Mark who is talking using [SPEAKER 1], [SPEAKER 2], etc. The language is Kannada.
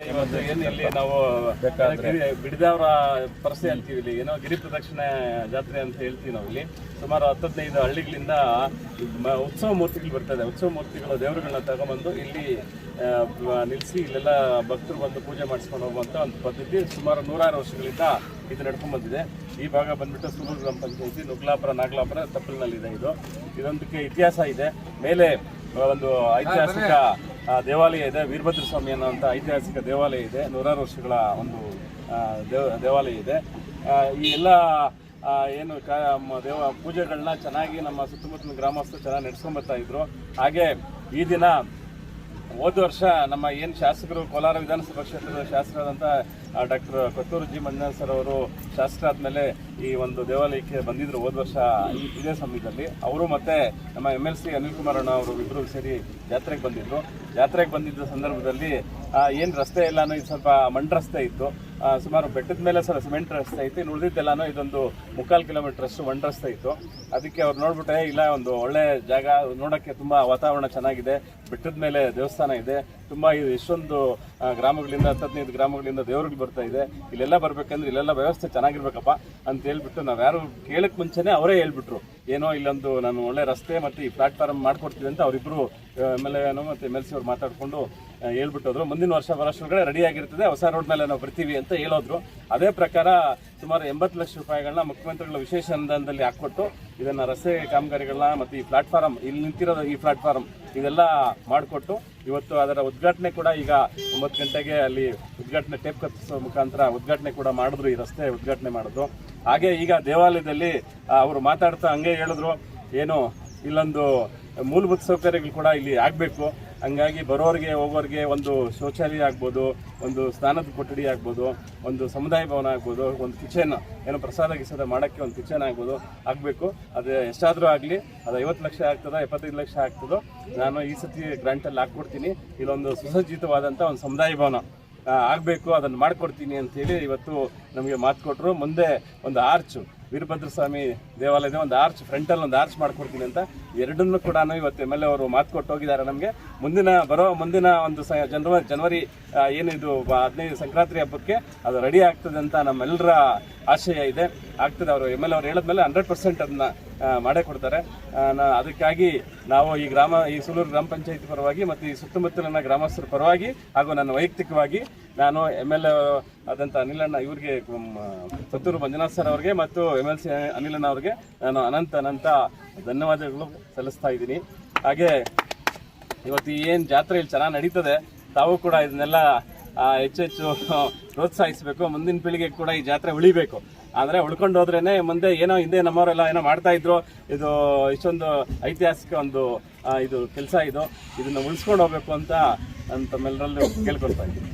[SPEAKER 1] ಇವತ್ತು ಏನು ಇಲ್ಲಿ ನಾವು ಬಿಡಿದವರ ಪರಸೆ ಅಂತೀವಿ ಇಲ್ಲಿ. ಏನೋ ಗಿರಿ ಪ್ರದಕ್ಷಿಣೆ ಜಾತ್ರೆ ಅಂತ ಹೇಳ್ತೀವಿ ನಾವು ಇಲ್ಲಿ. ಸುಮಾರು ಹತ್ತದೈದು ಹಳ್ಳಿಗಳಿಂದ ಉತ್ಸವ ಮೂರ್ತಿಗಳು ಬರ್ತದೆ ಉತ್ಸವ ಮೂರ್ತಿಗಳು ದೇವರುಗಳನ್ನ ತಗೊಂಬಂದು ಇಲ್ಲಿ ನಿಲ್ಲಿಸಿ ಇಲ್ಲೆಲ್ಲ ಭಕ್ತರು ಬಂದು ಪೂಜೆ ಮಾಡಿಸ್ಕೊಂಡು ಹೋಗುವಂಥ ಒಂದು ಪದ್ಧತಿ ಸುಮಾರು ನೂರಾರು ವರ್ಷಗಳಿಂದ ಇದು ನಡ್ಕೊಂಡ್ ಬಂದಿದೆ ಈ ಭಾಗ ಬಂದ್ಬಿಟ್ಟು ಸುಲೂರು ಗ್ರಾಮ ಪಂಚಾಯತಿ ನುಗ್ಲಾಪುರ ನಾಗ್ಲಾಪುರ ತಪ್ಪಲಿನಲ್ಲಿದೆ ಇದು. ಇದೊಂದಕ್ಕೆ ಇತಿಹಾಸ ಇದೆ. ಮೇಲೆ ಒಂದು ಐತಿಹಾಸಿಕ ದೇವಾಲಯ ಇದೆ, ವೀರಭದ್ರ ಸ್ವಾಮಿ ಅನ್ನುವಂಥ ಐತಿಹಾಸಿಕ ದೇವಾಲಯ ಇದೆ. ನೂರಾರು ವರ್ಷಗಳ ಒಂದು ದೇವ, ದೇವಾಲಯ ಇದೆ. ಈ ಎಲ್ಲ ಏನು ಕ ದೇವ ಪೂಜೆಗಳನ್ನ ಚೆನ್ನಾಗಿ ನಮ್ಮ ಸುತ್ತಮುತ್ತಲಿನ ಗ್ರಾಮಸ್ಥರು ಚೆನ್ನಾಗಿ ನಡೆಸ್ಕೊಂಬರ್ತಾ ಇದ್ರು. ಹಾಗೆ ಈ ದಿನ ಹೋದ ವರ್ಷ ನಮ್ಮ ಏನು ಶಾಸಕರು ಕೋಲಾರ ವಿಧಾನಸಭಾ ಕ್ಷೇತ್ರದ ಶಾಸಕರಾದಂಥ doctor Kothur G. Manjunath sir ಅವರು ಶಾಸಕರಾದ್ಮೇಲೆ ಈ ಒಂದು ದೇವಾಲಯಕ್ಕೆ ಬಂದಿದ್ರು ಹೋದ ವರ್ಷ ಇದೇ ಸಮಯದಲ್ಲಿ. ಅವರು ಮತ್ತೆ ನಮ್ಮ M L C Anil Kumar ಅಣ್ಣ ಅವರು ಇಬ್ಬರು ಸೇರಿ ಜಾತ್ರೆಗೆ ಬಂದಿದ್ರು. ಜಾತ್ರೆಗೆ ಬಂದಿದ್ದ ಸಂದರ್ಭದಲ್ಲಿ ಏನು ರಸ್ತೆ ಎಲ್ಲಾನು ಇದು ಸ್ವಲ್ಪ ಮಣ್ಣು ರಸ್ತೆ ಇತ್ತು. ಸುಮಾರು ಬೆಟ್ಟದ ಮೇಲೆ ಸ್ವಲ್ಪ ಸಿಮೆಂಟ್ ರಸ್ತೆ ಇತ್ತು. ಇನ್ನು ಇದೊಂದು ಮುಕ್ಕಾಲು ಕಿಲೋಮೀಟರ್ ಅಷ್ಟು ಮಣ್ಣು ರಸ್ತೆ ಇತ್ತು. ಅದಕ್ಕೆ ಅವ್ರು ನೋಡ್ಬಿಟ್ಟೆ ಇಲ್ಲ, ಒಂದು ಒಳ್ಳೆ ಜಾಗ. ನೋಡೋಕ್ಕೆ ತುಂಬ ವಾತಾವರಣ ಚೆನ್ನಾಗಿದೆ. ಬೆಟ್ಟದ ಮೇಲೆ ದೇವಸ್ಥಾನ ಇದೆ. ತುಂಬ ಇದು ಎಷ್ಟೊಂದು ಗ್ರಾಮಗಳಿಂದ ಹತ್ತದೈದು ಗ್ರಾಮಗಳಿಂದ ದೇವರುಗಳು ಬರ್ತಾ ಇದೆ. ಇಲ್ಲೆಲ್ಲ ಬರ್ಬೇಕಂದ್ರೆ ಇಲ್ಲೆಲ್ಲ ವ್ಯವಸ್ಥೆ ಚೆನ್ನಾಗಿರ್ಬೇಕಪ್ಪ ಅಂತ ಹೇಳ್ಬಿಟ್ಟು ನಾವು ಯಾರು ಕೇಳಕ್ ಮುಂಚೆನೆ ಅವರೇ ಹೇಳ್ಬಿಟ್ರು. ಏನೋ ಇಲ್ಲೊಂದು ನಾನು ಒಳ್ಳೆ ರಸ್ತೆ ಮತ್ತು ಈ ಪ್ಲಾಟ್ಫಾರ್ಮ್ ಮಾಡ್ಕೊಡ್ತೀವಿ ಅಂತ ಅವರಿಬ್ಬರು ಎಂ ಎಲ್ ಎನು ಮತ್ತು ಎಂ ಎಲ್ ಸಿ ಅವ್ರು ಮಾತಾಡಿಕೊಂಡು ಹೇಳ್ಬಿಟ್ಟೋದ್ರು. ಮುಂದಿನ ವರ್ಷ ಬರೋಷ್ಟೊಳಗಡೆ ರೆಡಿ ಆಗಿರ್ತದೆ. ಹೊಸ ರೋಡ್ ಮೇಲೆ ನಾವು ಬರ್ತೀವಿ ಅಂತ ಹೇಳೋದ್ರು. ಅದೇ ಪ್ರಕಾರ ಸುಮಾರು ಎಂಬತ್ತು ಲಕ್ಷ ರೂಪಾಯಿಗಳನ್ನ ಮುಖ್ಯಮಂತ್ರಿಗಳ ವಿಶೇಷ ಅನುದಾನದಲ್ಲಿ ಹಾಕ್ಕೊಟ್ಟು ಇದನ್ನ ರಸ್ತೆ ಕಾಮಗಾರಿಗಳನ್ನ ಮತ್ತು ಈ ಪ್ಲಾಟ್ಫಾರ್ಮ್ ಇಲ್ಲಿ ನಿಂತಿರೋದು ಈ ಪ್ಲಾಟ್ಫಾರ್ಮ್ ಇದೆಲ್ಲ ಮಾಡಿಕೊಟ್ಟು ಇವತ್ತು ಅದರ ಉದ್ಘಾಟನೆ ಕೂಡ ಈಗ ಒಂಬತ್ತು ಗಂಟೆಗೆ ಅಲ್ಲಿ ಉದ್ಘಾಟನೆ ಟೇಪ್ ಕತ್ತಿಸುವ ಮುಖಾಂತರ ಉದ್ಘಾಟನೆ ಕೂಡ ಮಾಡಿದ್ರು ಈ ರಸ್ತೆ ಉದ್ಘಾಟನೆ ಮಾಡಿದ್ರು ಹಾಗೆ ಈಗ ದೇವಾಲಯದಲ್ಲಿ ಅವರು ಮಾತಾಡ್ತಾ ಹಂಗೆ ಹೇಳಿದ್ರು, ಏನು, ಇಲ್ಲೊಂದು ಮೂಲಭೂತ ಸೌಕರ್ಯಗಳು ಕೂಡ ಇಲ್ಲಿ ಆಗಬೇಕು. ಹಂಗಾಗಿ ಬರೋರಿಗೆ, ಹೋಗೋರಿಗೆ ಒಂದು ಶೌಚಾಲಯ ಆಗ್ಬೋದು, ಒಂದು ಸ್ನಾನದ ಕೊಠಡಿ ಆಗ್ಬೋದು, ಒಂದು ಸಮುದಾಯ ಭವನ ಆಗ್ಬೋದು, ಒಂದು ಕಿಚನ್, ಏನೋ ಪ್ರಸಾದ ಗಿಸಾದ ಮಾಡೋಕ್ಕೆ ಒಂದು ಕಿಚನ್ ಆಗ್ಬೋದು, ಆಗಬೇಕು. ಅದು ಎಷ್ಟಾದರೂ ಆಗಲಿ, ಅದು ಐವತ್ತು ಲಕ್ಷ ಆಗ್ತದೋ, ಎಪ್ಪತ್ತೈದು ಲಕ್ಷ ಆಗ್ತದೋ, ನಾನು ಈ ಸತಿ ಗ್ರಾಂಟಲ್ಲಿ ಹಾಕ್ಕೊಡ್ತೀನಿ. ಇಲ್ಲೊಂದು ಸುಸಜ್ಜಿತವಾದಂಥ ಒಂದು ಸಮುದಾಯ ಭವನ ಆಗಬೇಕು, ಅದನ್ನು ಮಾಡಿಕೊಡ್ತೀನಿ ಅಂತೇಳಿ ಇವತ್ತು ನಮಗೆ ಮಾತು ಕೊಟ್ಟರು ಮುಂದೆ ಒಂದು ಆರ್ಚ್ ವೀರಭದ್ರ ಸ್ವಾಮಿ ದೇವಾಲಯದ ಒಂದು ಆರ್ಚ್ ಫ್ರಂಟಲ್ಲಿ ಒಂದು ಆರ್ಚ್ ಮಾಡಿಕೊಡ್ತೀನಿ ಅಂತ ಎರಡನ್ನೂ ಕೂಡ ಇವತ್ತು ಎಂ ಎಲ್ ಎ ಅವರು ಮಾತು ಕೊಟ್ಟು ಹೋಗಿದ್ದಾರೆ ನಮಗೆ. ಮುಂದಿನ, ಬರೋ ಮುಂದಿನ ಒಂದು ಸ ಜನವರಿ ಜನವರಿ ಏನಿದು ಹದಿನೈದು ಸಂಕ್ರಾಂತಿ ಹಬ್ಬಕ್ಕೆ ಅದು ರೆಡಿ ಆಗ್ತದೆ ಅಂತ ನಮ್ಮೆಲ್ಲರ ಆಶಯ ಇದೆ. ಆಗ್ತದೆ ಅವರು. ಎಂ ಎಲ್ ಅವ್ರು ಹೇಳಿದ್ಮೇಲೆ ಹಂಡ್ರೆಡ್ ಪರ್ಸೆಂಟ್ ಅದನ್ನ ಮಾಡೇ ಕೊಡ್ತಾರೆ. ಅದಕ್ಕಾಗಿ ನಾವು ಈ ಗ್ರಾಮ, ಈ ಸುಲೂರು ಗ್ರಾಮ ಪಂಚಾಯತಿ ಪರವಾಗಿ ಮತ್ತು ಈ ಸುತ್ತಮುತ್ತಲಿನ ಗ್ರಾಮಸ್ಥರ ಪರವಾಗಿ ಹಾಗೂ ನನ್ನ ವೈಯಕ್ತಿಕವಾಗಿ ನಾನು ಎಂ ಎಲ್ ಎ ಆದಂಥ ಅನಿಲಣ್ಣ ಇವ್ರಿಗೆ ಪುತ್ತೂರು ಮಂಜುನಾಥ್ ಸರ್ ಅವ್ರಿಗೆ ಮತ್ತು ಎಂ ಎಲ್ ಸಿ ಅನಿಲಣ್ಣ ಅವ್ರಿಗೆ ನಾನು ಅನಂತ ಅನಂತ ಧನ್ಯವಾದಗಳು ಸಲ್ಲಿಸ್ತಾ ಇದ್ದೀನಿ. ಹಾಗೆ ಇವತ್ತು ಏನು ಜಾತ್ರೆ ಇಲ್ಲಿ ಚೆನ್ನಾಗಿ ನಡೀತದೆ, ತಾವು ಕೂಡ ಇದನ್ನೆಲ್ಲ ಹೆಚ್ಚೆಚ್ಚು ಹೆಚ್ಚು ಹೆಚ್ಚು ಪ್ರೋತ್ಸಾಹಿಸಬೇಕು, ಮುಂದಿನ ಪೀಳಿಗೆಗೆ ಕೂಡ ಈ ಜಾತ್ರೆ ಉಳಿಬೇಕು. ಆದರೆ ಉಳ್ಕೊಂಡು ಹೋದ್ರೇ ಮುಂದೆ ಏನೋ ಹಿಂದೆ ನಮ್ಮವರೆಲ್ಲ ಏನೋ ಮಾಡ್ತಾ ಇದ್ರು, ಇದು ಇಷ್ಟೊಂದು ಐತಿಹಾಸಿಕ ಒಂದು ಇದು ಕೆಲಸ ಇದು, ಇದನ್ನು ಉಳಿಸ್ಕೊಂಡು ಹೋಗ್ಬೇಕು ಅಂತ ನಾನು ತಮ್ಮೆಲ್ಲರಲ್ಲೂ ಕೇಳ್ಕೊಳ್ತಾ ಇದ್ದೀನಿ.